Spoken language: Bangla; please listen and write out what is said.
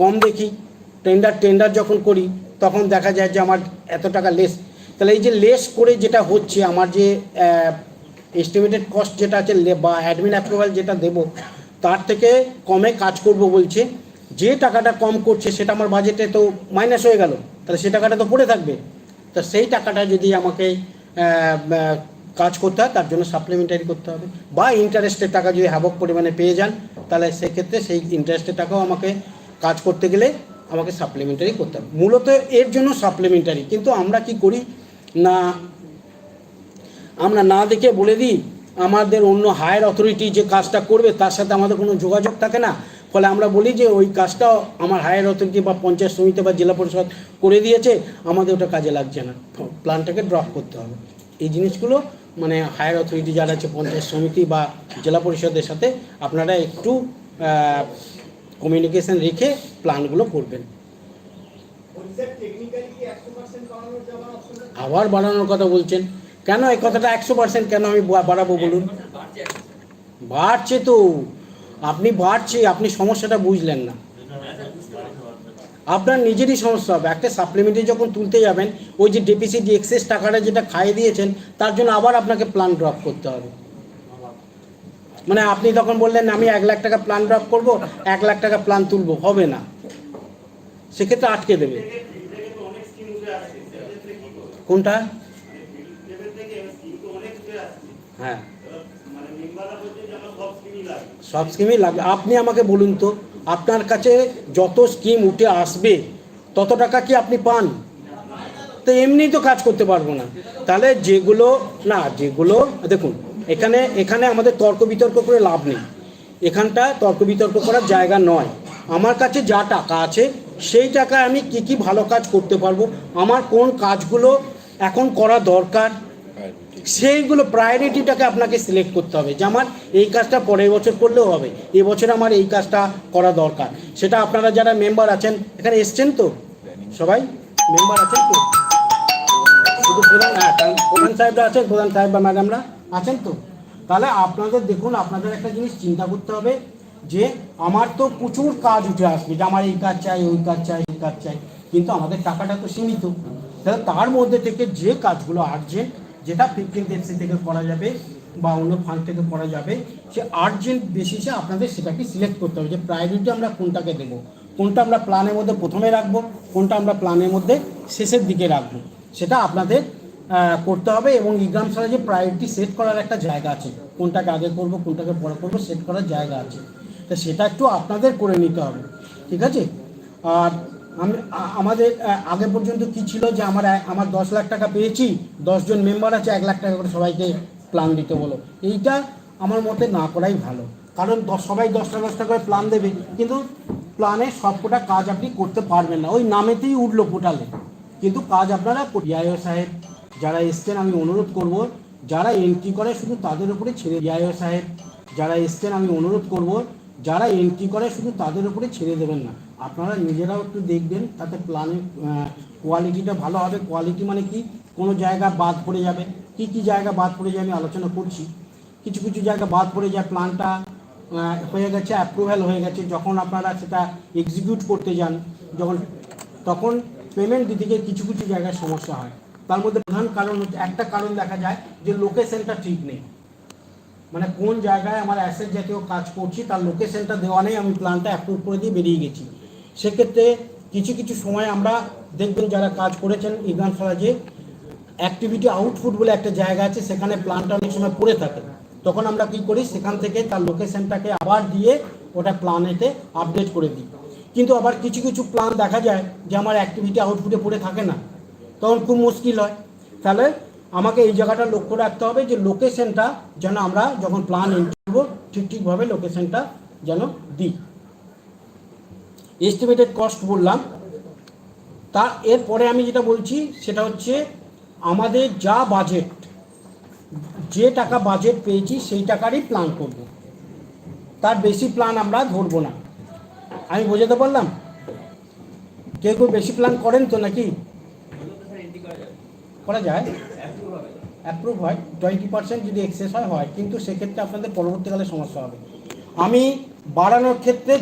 কম দেখি টেন্ডার টেন্ডার যখন করি, তখন দেখা যায় যে আমার এত টাকা লেস তাহলে এই যে লেস করে যেটা হচ্ছে, আমার যে এস্টিমেটেড কস্ট যেটা আছে বা অ্যাডমিন অ্যাপ্রুভাল যেটা দেব, তার থেকে কমে কাজ করব বলছে। যে টাকাটা কম করছে, সেটা আমার বাজেটে তো মাইনাস হয়ে গেল। তাহলে সে টাকাটা তো পড়ে থাকবে। তা সেই টাকাটা যদি আমাকে কাজ করতে হয়, তার জন্য সাপ্লিমেন্টারি করতে হবে। বা ইন্টারেস্টের টাকা যদি হ্যাবক পরিমাণে পেয়ে যান, তাহলে সেক্ষেত্রে সেই ইন্টারেস্টের টাকাও আমাকে কাজ করতে গেলে আমাকে সাপ্লিমেন্টারি করতে হবে। মূলত এর জন্য সাপ্লিমেন্টারি কিন্তু আমরা কি করি? না, আমরা না দেখে বলে দিই, আমাদের অন্য হায়ার অথরিটি যে কাজটা করবে, তার সাথে আমাদের কোনো যোগাযোগ থাকে না। ফলে আমরা বলি যে, ওই কাজটা আমার হায়ার অথরিটি বা পঞ্চায়েত সমিতি বা জেলা পরিষদ করে দিয়েছে, আমাদের ওটা কাজে লাগছে না। প্ল্যানটাকে ড্রপ করতে হবে। এই জিনিসগুলো মানে হায়ার অথরিটি যারা আছে, পঞ্চায়েত সমিতি বা জেলা পরিষদের সাথে, আপনারা একটু কমিউনিকেশন রেখে প্ল্যানগুলো করবেন। আবার বাড়ানোর কথা বলছেন। কেন এই কথাটা একশো পার্সেন্ট কেন আমি বাড়াবো বলুন? বাড়ছে তো। আপনি বাড়ছে, আপনি সমস্যাটা বুঝলেন না। আপনার নিজেরই সমস্যা হবে। একটা সাপ্লিমেন্টারি যখন তুলতে যাবেন, ওই যে ডেপিসিট এক্সেস টাকাটা যেটা খাইয়ে দিয়েছেন, তার জন্য আবার আপনাকে প্ল্যান ড্রপ করতে হবে। মানে আপনি তখন বললেন, আমি এক লাখ টাকা প্ল্যান ড্রপ করব, এক লাখ টাকা প্ল্যান তুলবো, হবে না। সেক্ষেত্রে আটকে দেবে। কোনটা? হ্যাঁ। সব স্কিমই লাগবে। আপনি আমাকে বলুন তো, আপনার কাছে যত স্কিম উঠে আসবে, তত টাকা কি আপনি পান? তো এমনি তো কাজ করতে পারব না। তাহলে যেগুলো, না, যেগুলো, দেখুন এখানে এখানে আমাদের তর্ক বিতর্ক করে লাভ নেই। এখানটা তর্ক বিতর্ক করার জায়গা নয়। আমার কাছে যা টাকা আছে, সেই টাকায় আমি কি কি ভালো কাজ করতে পারব, আমার কোন কাজগুলো এখন করা দরকার, সেইগুলো প্রায়োরিটিটাকে আপনাকে সিলেক্ট করতে হবে যে আমার এই কাজটা পরের বছর করলেও হবে এবছর আমার এই কাজটা করা দরকার। সেটা আপনারা যারা মেম্বার আছেন, এখানে এসছেন তো? সবাই? মেম্বার আছেন তো? শুধু প্রধান হ্যাঁ প্রধান সাহেবরা আছেন, প্রধান সাহেব বা ম্যাডামরা আছেন তো? তাহলে আপনাদের দেখুন, আপনাদের একটা জিনিস চিন্তা করতে হবে যে, আমার তো প্রচুর কাজ উঠে আসবে, যে আমার এই কাজ চাই, ওই কাজ চাই এই কাজ চাই, কিন্তু আমাদের টাকাটা তো সীমিত। তাহলে তার মধ্যে থেকে যে কাজগুলো আর্জেন্ট যেটা ফিফটিন এফসি থেকে করা যাবে বা অন্য ফান্ড থেকে করা যাবে, সে আর্জেন্ট বেসিসে আপনাদের সেটাকে সিলেক্ট করতে হবে, যে প্রায়োরিটি আমরা কোনটাকে দেবো? কোনটা আমরা প্ল্যানের মধ্যে প্রথমে রাখব, কোনটা আমরা প্ল্যানের মধ্যে শেষের দিকে রাখব? সেটা আপনাদের করতে হবে এবং ইগ্রাম সালে যে প্রায়োরিটি সেট করার একটা জায়গা আছে, কোনটাকে আগে করব, কোনটাকে পরে করব সেট করার জায়গা আছে। তো সেটা একটু আপনাদের করে নিতে হবে, ঠিক আছে? আর আমি আমাদের আগে পর্যন্ত কি ছিল যে আমার আমার দশ লাখ টাকা পেয়েছি দশজন মেম্বার আছে, এক লাখ টাকা করে সবাইকে প্ল্যান দিতে বলো। এইটা আমার মতে না করাই ভালো। কারণ সবাই দশটা দশটা করে প্ল্যান দেবে, কিন্তু প্ল্যানে সবকটা কাজ আপনি করতে পারবেন না। ওই নামেতেই উঠল পোর্টালে। কিন্তু কাজ আপনারা ইআইও সাহেব যারা এসছেন, আমি অনুরোধ করব, যারা এন্ট্রি করে শুধু তাদের উপরে ছেড়ে ইআইও সাহেব, যারা এসছেন, আমি অনুরোধ করব, যারা এন্ট্রি করে শুধু তাদের উপরে ছেড়ে দেবেন না। আপনারা নিজেরাও একটু দেখবেন, তাতে প্ল্যানের কোয়ালিটিটা ভালো হবে। কোয়ালিটি মানে কি? কোনো জায়গা বাদ পড়ে যাবে। কি কি জায়গা বাদ পড়ে যাবে আমি আলোচনা করছি। কিছু কিছু জায়গা বাদ পড়ে যায় প্ল্যানটা হয়ে গেছে অ্যাপ্রুভ্যাল হয়ে গেছে। যখন আপনারা সেটা এক্সিকিউট করতে যান, যখন, তখন পেমেন্ট দিতে গিয়ে কিছু কিছু জায়গায় সমস্যা হয়। তার মধ্যে প্রধান কারণ হচ্ছে, একটা কারণ দেখা যায় যে লোকেশনটা ঠিক নেই। মানে কোন জায়গায় আমার অ্যাসেট জাতীয় কাজ করছি, তার লোকেশনটা দেওয়া নেই, আমি প্ল্যানটা অ্যাপ্রুভ করে দিয়ে বেরিয়ে গেছি। সেক্ষেত্রে কিছু কিছু সময় আমরা দেখবেন যারা কাজ করেছেন ইগ্রাম সরাজে অ্যাক্টিভিটি আউটপুট বলে একটা জায়গা আছে, সেখানে প্ল্যানটা অনেক সময় পড়ে থাকে। তখন আমরা কি করি, সেখান থেকে তার লোকেশনটাকে আবার দিয়ে ওটা প্ল্যানেতে আপডেট করে দিই। কিন্তু আবার কিছু কিছু প্ল্যান দেখা যায় যে আমার অ্যাক্টিভিটি আউটপুটে পড়ে থাকে না। তখন খুব মুশকিল হয়। তাহলে আমাকে এই জায়গাটা লক্ষ্য রাখতে হবে যে লোকেশনটা যেন আমরা যখন প্ল্যান এন্ট্রি করব, ঠিক ঠিকভাবে লোকেশনটা যেন দিই। এস্টিমেটেড কস্ট বললাম। তা এরপরে আমি যেটা বলছি, সেটা হচ্ছে আমাদের যা বাজেট যে টাকা বাজেট পেয়েছি, সেই টাকারই প্ল্যান করব। তার বেশি প্ল্যান আমরা ধরবো না। আমি বোঝাতে পারলাম? কেউ কেউ বেশি প্ল্যান করেন তো নাকি? করা যায়। অ্যাপ্রুভ হয়। টোয়েন্টি পার্সেন্ট যদি এক্সেস হয় হয় কিন্তু সেক্ষেত্রে আপনাদের পরবর্তীকালে সমস্যা হবে। আমি বাড়ানোর ক্ষেত্রে